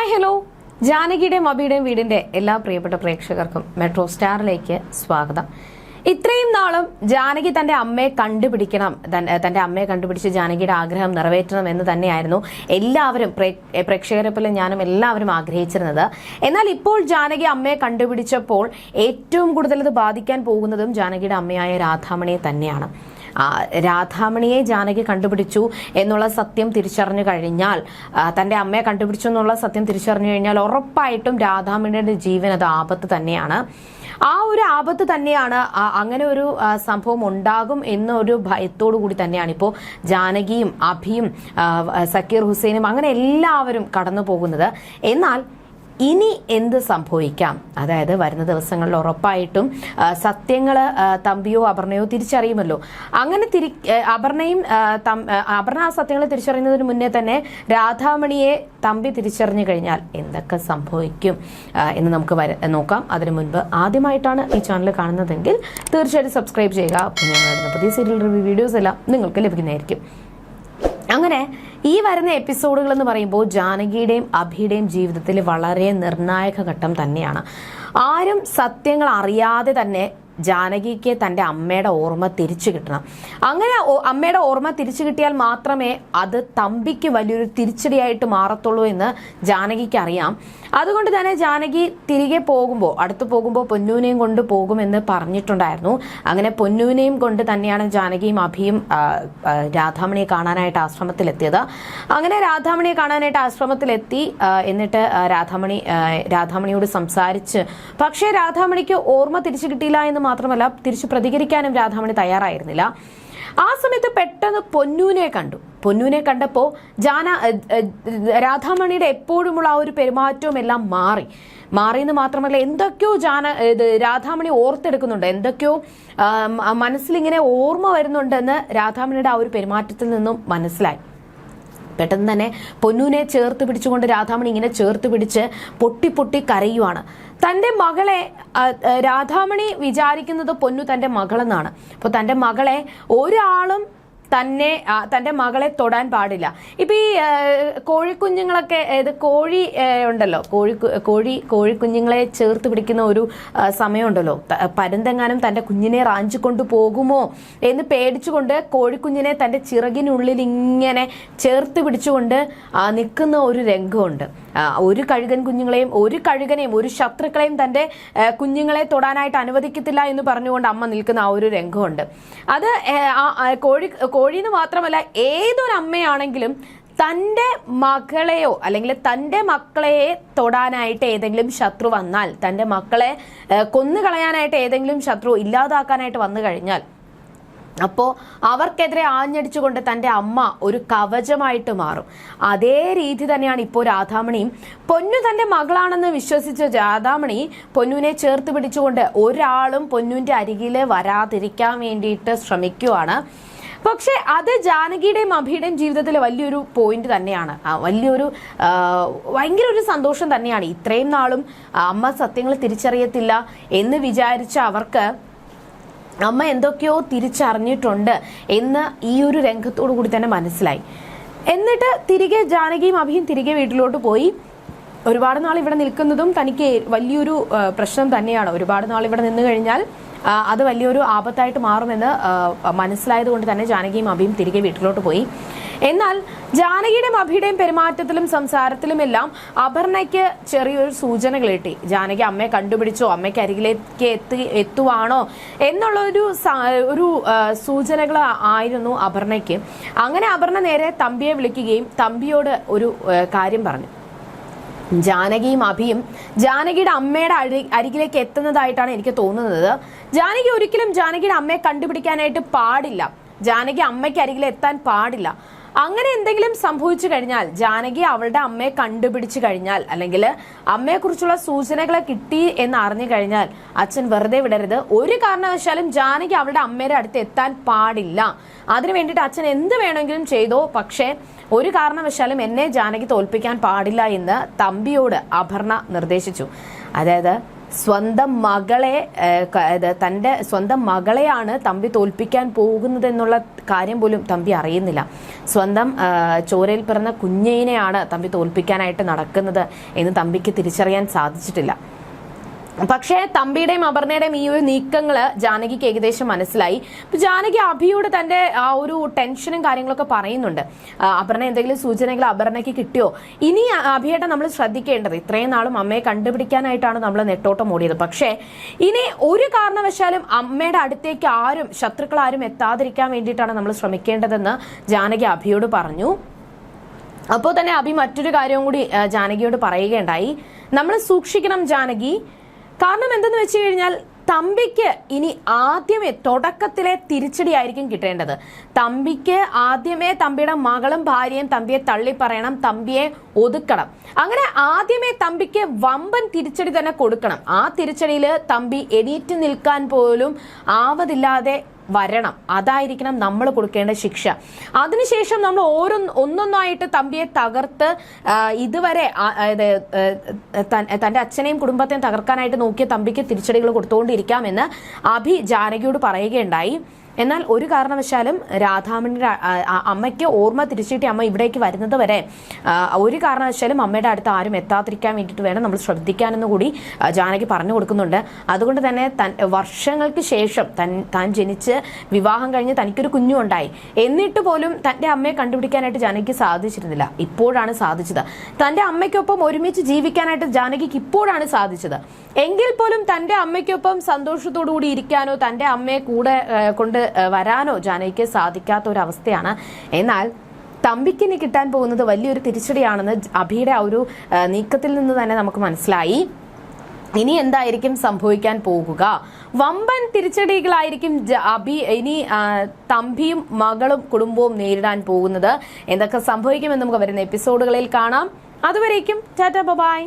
Hi hello ജാനകിയുടെയും അബിയുടെയും വീടിന്റെ എല്ലാ പ്രിയപ്പെട്ട പ്രേക്ഷകർക്കും മെട്രോ സ്റ്റാറിലേക്ക് സ്വാഗതം. ഇത്രയും നാളും ജാനകി തന്റെ അമ്മയെ കണ്ടുപിടിക്കണം തന്റെ അമ്മയെ കണ്ടുപിടിച്ച് ജാനകിയുടെ ആഗ്രഹം നിറവേറ്റണം എന്ന് തന്നെയായിരുന്നു എല്ലാവരും പ്രേ- പ്രേക്ഷകരെ പോലെ ഞാനും എല്ലാവരും ആഗ്രഹിച്ചിരുന്നത്. എന്നാൽ ഇപ്പോൾ ജാനകി അമ്മയെ കണ്ടുപിടിച്ചപ്പോൾ ഏറ്റവും കൂടുതൽ ഇത് ബാധിക്കാൻ പോകുന്നതും ജാനകിയുടെ അമ്മയായ രാധാമണിയെ തന്നെയാണ്. രാധാമണിയെ ജാനകി കണ്ടുപിടിച്ചു എന്നുള്ള സത്യം തിരിച്ചറിഞ്ഞു കഴിഞ്ഞാൽ തന്റെ അമ്മയെ കണ്ടുപിടിച്ചു എന്നുള്ള സത്യം തിരിച്ചറിഞ്ഞു കഴിഞ്ഞാൽ ഉറപ്പായിട്ടും രാധാമണിയുടെ ജീവൻ അത് ആപത്ത് തന്നെയാണ്. ആ ഒരു ആപത്ത് തന്നെയാണ് അങ്ങനെ ഒരു സംഭവം ഉണ്ടാകും എന്നൊരു ഭയത്തോടു കൂടി തന്നെയാണ് ഇപ്പോൾ ജാനകിയും അഭിയും സക്കീർ ഹുസൈനും അങ്ങനെ എല്ലാവരും കടന്നു പോകുന്നത് എന്നാൽ ഇനി എന്ത് സംഭവിക്കാം? അതായത് വരുന്ന ദിവസങ്ങളിൽ ഉറപ്പായിട്ടും സത്യങ്ങൾ തമ്പിയോ അപർണയോ തിരിച്ചറിയുമല്ലോ. അങ്ങനെ തിരി അപർണയും അപർണ ആ സത്യങ്ങൾ തിരിച്ചറിയുന്നതിന് മുന്നേ തന്നെ രാധാമണിയെ തമ്പി തിരിച്ചറിഞ്ഞു കഴിഞ്ഞാൽ എന്തൊക്കെ സംഭവിക്കും എന്ന് നമുക്ക് നോക്കാം. അതിനു മുൻപ് ആദ്യമായിട്ടാണ് ഈ ചാനൽ കാണുന്നതെങ്കിൽ തീർച്ചയായിട്ടും സബ്സ്ക്രൈബ് ചെയ്യുക. അപ്പോൾ ഞങ്ങൾ ഇടുന്ന പുതിയ സീരിയൽ റിവ്യൂ വീഡിയോസ് എല്ലാം നിങ്ങൾക്ക് ലഭിക്കുന്നതായിരിക്കും. അങ്ങനെ ഈ വരുന്ന എപ്പിസോഡുകൾ എന്ന് പറയുമ്പോൾ ജാനകിയുടെയും അഭിയുടെയും ജീവിതത്തിൽ വളരെ നിർണായക ഘട്ടം തന്നെയാണ്. ആരും സത്യങ്ങൾ അറിയാതെ തന്നെ ജാനകിക്ക് തന്റെ അമ്മയുടെ ഓർമ്മ തിരിച്ചു കിട്ടണം. അങ്ങനെ അമ്മയുടെ ഓർമ്മ തിരിച്ചു കിട്ടിയാൽ മാത്രമേ അത് തമ്പിക്ക് വലിയൊരു തിരിച്ചടിയായിട്ട് മാറത്തുള്ളൂ എന്ന് ജാനകിക്ക് അറിയാം. അതുകൊണ്ട് തന്നെ ജാനകി തിരികെ പോകുമ്പോൾ അടുത്ത് പോകുമ്പോൾ പൊന്നൂനെയും കൊണ്ട് പോകുമെന്ന് പറഞ്ഞിട്ടുണ്ടായിരുന്നു. അങ്ങനെ പൊന്നൂനെയും കൊണ്ട് തന്നെയാണ് ജാനകിയും അഭിയും രാധാമണിയെ കാണാനായിട്ട് ആശ്രമത്തിലെത്തിയത്. അങ്ങനെ രാധാമണിയെ കാണാനായിട്ട് ആശ്രമത്തിലെത്തി എന്നിട്ട് രാധാമണി രാധാമണിയോട് സംസാരിച്ച് പക്ഷേ രാധാമണിക്ക് ഓർമ്മ തിരിച്ചു കിട്ടിയില്ല എന്ന് മാത്രമല്ല തിരിച്ചു പ്രതികരിക്കാനും രാധാമണി തയ്യാറായിരുന്നില്ല. ആ സമയത്ത് പെട്ടെന്ന് പൊന്നൂനെ കണ്ടു. പൊന്നൂനെ കണ്ടപ്പോൾ ജാന രാധാമണിയുടെ എപ്പോഴുമുള്ള ആ ഒരു പെരുമാറ്റവും എല്ലാം മാറി. മാറിയെന്ന് മാത്രമല്ല എന്തൊക്കെയോ ജാന ഇത് രാധാമണി ഓർത്തെടുക്കുന്നുണ്ട്. എന്തൊക്കെയോ മനസ്സിലിങ്ങനെ ഓർമ്മ വരുന്നുണ്ടെന്ന് രാധാമണിയുടെ ആ ഒരു പെരുമാറ്റത്തിൽ നിന്നും മനസ്സിലായി. പെട്ടെന്ന് തന്നെ പൊന്നൂനെ ചേർത്ത് പിടിച്ചുകൊണ്ട് രാധാമണി ഇങ്ങനെ ചേർത്ത് പിടിച്ച് പൊട്ടി പൊട്ടി കരയുവാണ്. തന്റെ മകളെ രാധാമണി വിചാരിക്കുന്നത് പൊന്നു തന്റെ മകളെന്നാണ്. അപ്പോൾ തന്റെ മകളെ ഒരാളും തന്നെ തന്റെ മകളെ തൊടാൻ പാടില്ല. ഇപ്പം ഈ കോഴിക്കുഞ്ഞുങ്ങളൊക്കെ ഇത് കോഴി ഉണ്ടല്ലോ? കോഴി കോഴി കോഴിക്കുഞ്ഞുങ്ങളെ ചേർത്ത് പിടിക്കുന്ന ഒരു സമയമുണ്ടല്ലോ. പരന്തെങ്ങാനും തന്റെ കുഞ്ഞിനെ റാഞ്ചിക്കൊണ്ട് പോകുമോ എന്ന് പേടിച്ചുകൊണ്ട് കോഴിക്കുഞ്ഞിനെ തന്റെ ചിറകിനുള്ളിൽ ഇങ്ങനെ ചേർത്ത് പിടിച്ചുകൊണ്ട് നിൽക്കുന്ന ഒരു രംഗമുണ്ട്. ഒരു കഴുകൻ കുഞ്ഞുങ്ങളെയും ഒരു കഴുകനെയും ഒരു ശത്രുക്കളെയും തന്റെ കുഞ്ഞുങ്ങളെ തൊടാനായിട്ട് അനുവദിക്കത്തില്ല എന്ന് പറഞ്ഞുകൊണ്ട് അമ്മ നിൽക്കുന്ന ആ ഒരു രംഗമുണ്ട്. അത് കോഴി കോഴിന്ന് മാത്രമല്ല ഏതൊരു അമ്മയാണെങ്കിലും തന്റെ മകളെയോ അല്ലെങ്കിൽ തന്റെ മക്കളെ തൊടാനായിട്ട് ഏതെങ്കിലും ശത്രു വന്നാൽ തന്റെ മക്കളെ കൊന്നു കൊന്നുകളയാനായിട്ട് ഏതെങ്കിലും ശത്രു ഇല്ലാതാക്കാനായിട്ട് വന്നു കഴിഞ്ഞാൽ അപ്പോൾ അവർക്കെതിരെ ആഞ്ഞടിച്ചുകൊണ്ട് തന്റെ അമ്മ ഒരു കവചമായിട്ട് മാറും. അതേ രീതി തന്നെയാണ് ഇപ്പോൾ രാധാമണിയും. പൊന്നു തന്റെ മകളാണെന്ന് വിശ്വസിച്ച രാധാമണി പൊന്നുവിനെ ചേർത്ത് പിടിച്ചുകൊണ്ട് ഒരാളും പൊന്നുവിന്റെ അരികിൽ വരാതിരിക്കാൻ വേണ്ടിയിട്ട് ശ്രമിക്കുവാണ്. പക്ഷെ അത് ജാനകിയുടെയും അഭിയുടെയും ജീവിതത്തിൽ വലിയൊരു പോയിന്റ് തന്നെയാണ്. വലിയൊരു ഭയങ്കര ഒരു സന്തോഷം തന്നെയാണ്. ഇത്രയും നാളും അമ്മ സത്യങ്ങൾ തിരിച്ചറിയത്തില്ല എന്ന് വിചാരിച്ച അവർക്ക് അമ്മ എന്തൊക്കെയോ തിരിച്ചറിഞ്ഞിട്ടുണ്ട് എന്ന് ഈ ഒരു രംഗത്തോടു കൂടി തന്നെ മനസ്സിലായി. എന്നിട്ട് തിരികെ ജാനകിയും അഭിയും തിരികെ വീട്ടിലോട്ട് പോയി. ഒരുപാട് നാൾ ഇവിടെ നിൽക്കുന്നതും തനിക്ക് വലിയൊരു പ്രശ്നം തന്നെയാണ്. ഒരുപാട് നാൾ ഇവിടെ നിന്ന് കഴിഞ്ഞാൽ അത് വലിയൊരു ആപത്തായിട്ട് മാറുമെന്ന് ആ, മനസ്സിലായത് കൊണ്ട് തന്നെ ജാനകിയും അഭിയും തിരികെ വീട്ടിലോട്ട് പോയി. എന്നാൽ ജാനകിയുടെയും അഭിയുടെയും പെരുമാറ്റത്തിലും സംസാരത്തിലുമെല്ലാം അപർണയ്ക്ക് ചെറിയൊരു സൂചനകൾ കിട്ടി. ജാനകി അമ്മയെ കണ്ടുപിടിച്ചോ അമ്മയ്ക്ക് അരികിലേക്ക് എത്തി എത്തുവാണോ എന്നുള്ളൊരു ഒരു സൂചനകൾ ആയിരുന്നു അപർണയ്ക്ക്. അങ്ങനെ അപർണ നേരെ തമ്പിയെ വിളിക്കുകയും തമ്പിയോട് ഒരു കാര്യം പറഞ്ഞു. ജാനകിയും അഭിയും ജാനകിയുടെ അമ്മയുടെ അരി അരികിലേക്ക് എത്തുന്നതായിട്ടാണ് എനിക്ക് തോന്നുന്നത്. ജാനകി ഒരിക്കലും ജാനകിയുടെ അമ്മയെ കണ്ടുപിടിക്കാനായിട്ട് പാടില്ല. ജാനകി അമ്മയ്ക്ക് അരികിൽ എത്താൻ പാടില്ല. അങ്ങനെ എന്തെങ്കിലും സംഭവിച്ചു കഴിഞ്ഞാൽ ജാനകി അവളുടെ അമ്മയെ കണ്ടുപിടിച്ചു കഴിഞ്ഞാൽ അല്ലെങ്കിൽ അമ്മയെക്കുറിച്ചുള്ള സൂചനകളെ കിട്ടി എന്ന് അറിഞ്ഞു കഴിഞ്ഞാൽ അച്ഛൻ വെറുതെ വിടരുത്. ഒരു കാരണവശാലും ജാനകി അവളുടെ അമ്മയുടെ അടുത്ത് എത്താൻ പാടില്ല. അതിനു വേണ്ടിയിട്ട് അച്ഛൻ എന്ത് വേണമെങ്കിലും ചെയ്തോ പക്ഷേ ഒരു കാരണവശാലും എന്നെ ജാനകി തോൽപ്പിക്കാൻ പാടില്ല എന്ന് തമ്പിയോട് അപർണ നിർദ്ദേശിച്ചു. അതായത് സ്വന്തം മകളെ തന്റെ സ്വന്തം മകളെയാണ് തമ്പി തോൽപ്പിക്കാൻ പോകുന്നത് എന്നുള്ള കാര്യം പോലും തമ്പി അറിയുന്നില്ല. സ്വന്തം ചോരയിൽ പിറന്ന കുഞ്ഞിനെയാണ് തമ്പി തോൽപ്പിക്കാനായിട്ട് നടക്കുന്നത് എന്ന് തമ്പിക്ക് തിരിച്ചറിയാൻ സാധിച്ചിട്ടില്ല. പക്ഷേ തമ്പിയുടെയും അപർണയുടെയും ഈ ഒരു നീക്കങ്ങൾ ജാനകിക്ക് ഏകദേശം മനസ്സിലായി. ജാനകി അഭിയോട് തന്റെ ആ ഒരു ടെൻഷനും കാര്യങ്ങളൊക്കെ പറയുന്നുണ്ട്. അപർണ എന്തെങ്കിലും സൂചനകൾ അപർണയ്ക്ക് കിട്ടിയോ? ഇനി അഭിയേട്ട നമ്മൾ ശ്രദ്ധിക്കേണ്ടത് ഇത്രയും നാളും അമ്മയെ കണ്ടുപിടിക്കാനായിട്ടാണ് നമ്മൾ നെട്ടോട്ടം ഓടിയത് പക്ഷേ ഇനി ഒരു കാരണവശാലും അമ്മയുടെ അടുത്തേക്ക് ആരും ശത്രുക്കൾ ആരും എത്താതിരിക്കാൻ വേണ്ടിയിട്ടാണ് നമ്മൾ ശ്രമിക്കേണ്ടതെന്ന് ജാനകി അഭിയോട് പറഞ്ഞു. അപ്പോൾ തന്നെ അഭി മറ്റൊരു കാര്യവും കൂടി ജാനകിയോട് പറയുകയുണ്ടായി. നമ്മൾ സൂക്ഷിക്കണം ജാനകി കാരണം എന്തെന്ന് വെച്ച് കഴിഞ്ഞാൽ തമ്പിക്ക് ഇനി ആദ്യമേ തുടക്കത്തിലെ തിരിച്ചടി ആയിരിക്കും കിട്ടേണ്ടത്. തമ്പിക്ക് ആദ്യമേ തമ്പിയുടെ മകളും ഭാര്യയും തമ്പിയെ തള്ളി പറയണം തമ്പിയെ ഒതുക്കണം. അങ്ങനെ ആദ്യമേ തമ്പിക്ക് വമ്പൻ തിരിച്ചടി തന്നെ കൊടുക്കണം. ആ തിരിച്ചടിയിൽ തമ്പി എണീറ്റ് നിൽക്കാൻ പോലും ആവതില്ലാതെ വരണം. അതായിരിക്കണം നമ്മൾ കൊടുക്കേണ്ട ശിക്ഷ. അതിനുശേഷം നമ്മൾ ഓരോ ഒന്നൊന്നായിട്ട് തമ്പിയെ തകർത്ത് ഇതുവരെ തന്റെ അച്ഛനെയും കുടുംബത്തെയും തകർക്കാനായിട്ട് നോക്കിയ തമ്പിക്ക് തിരിച്ചടികൾ കൊടുത്തുകൊണ്ടിരിക്കാമെന്ന് അഭി ജാനകിയോട് പറയുകയുണ്ടായി. എന്നാൽ ഒരു കാരണവശാലും രാധാമണിയുടെ അമ്മയ്ക്ക് ഓർമ്മ തിരിച്ചിട്ട് അമ്മ ഇവിടേക്ക് വരുന്നത് വരെ ഒരു കാരണവശാലും അമ്മയുടെ അടുത്ത് ആരും എത്താതിരിക്കാൻ വേണ്ടിയിട്ട് വേണം നമ്മൾ ശ്രദ്ധിക്കാനെന്ന് കൂടി ജാനകി പറഞ്ഞു കൊടുക്കുന്നുണ്ട്. അതുകൊണ്ട് തന്നെ തൻ വർഷങ്ങൾക്ക് ശേഷം തൻ താൻ ജനിച്ച് വിവാഹം കഴിഞ്ഞ് തനിക്കൊരു കുഞ്ഞുണ്ടായി. എന്നിട്ട് പോലും തന്റെ അമ്മയെ കണ്ടുപിടിക്കാനായിട്ട് ജാനകിക്ക് സാധിച്ചിരുന്നില്ല. ഇപ്പോഴാണ് സാധിച്ചത്. തന്റെ അമ്മയ്ക്കൊപ്പം ഒരുമിച്ച് ജീവിക്കാനായിട്ട് ജാനകിക്ക് ഇപ്പോഴാണ് സാധിച്ചത്. എങ്കിൽ പോലും തന്റെ അമ്മയ്ക്കൊപ്പം സന്തോഷത്തോടു കൂടി ഇരിക്കാനോ തന്റെ അമ്മയെ കൂടെ കൊണ്ട് വരാനോ ജാനകിക്ക് സാധിക്കാത്ത ഒരു അവസ്ഥയാണ് എന്നാൽ തമ്പിക്കിനി കിട്ടാൻ പോകുന്നത് വലിയൊരു തിരിച്ചടിയാണെന്ന് അഭിയുടെ ആ ഒരു നീക്കത്തിൽ നിന്ന് തന്നെ നമുക്ക് മനസ്സിലായി. ഇനി എന്തായിരിക്കും സംഭവിക്കാൻ പോകുക? വമ്പൻ തിരിച്ചടികളായിരിക്കും അഭി ഇനി തമ്പിയും മകളും കുടുംബവും നേരിടാൻ പോകുന്നത്. എന്തൊക്കെ സംഭവിക്കുമെന്ന് നമുക്ക് വരുന്ന എപ്പിസോഡുകളിൽ കാണാം. അതുവരേക്കും ടാറ്റ ബൈ.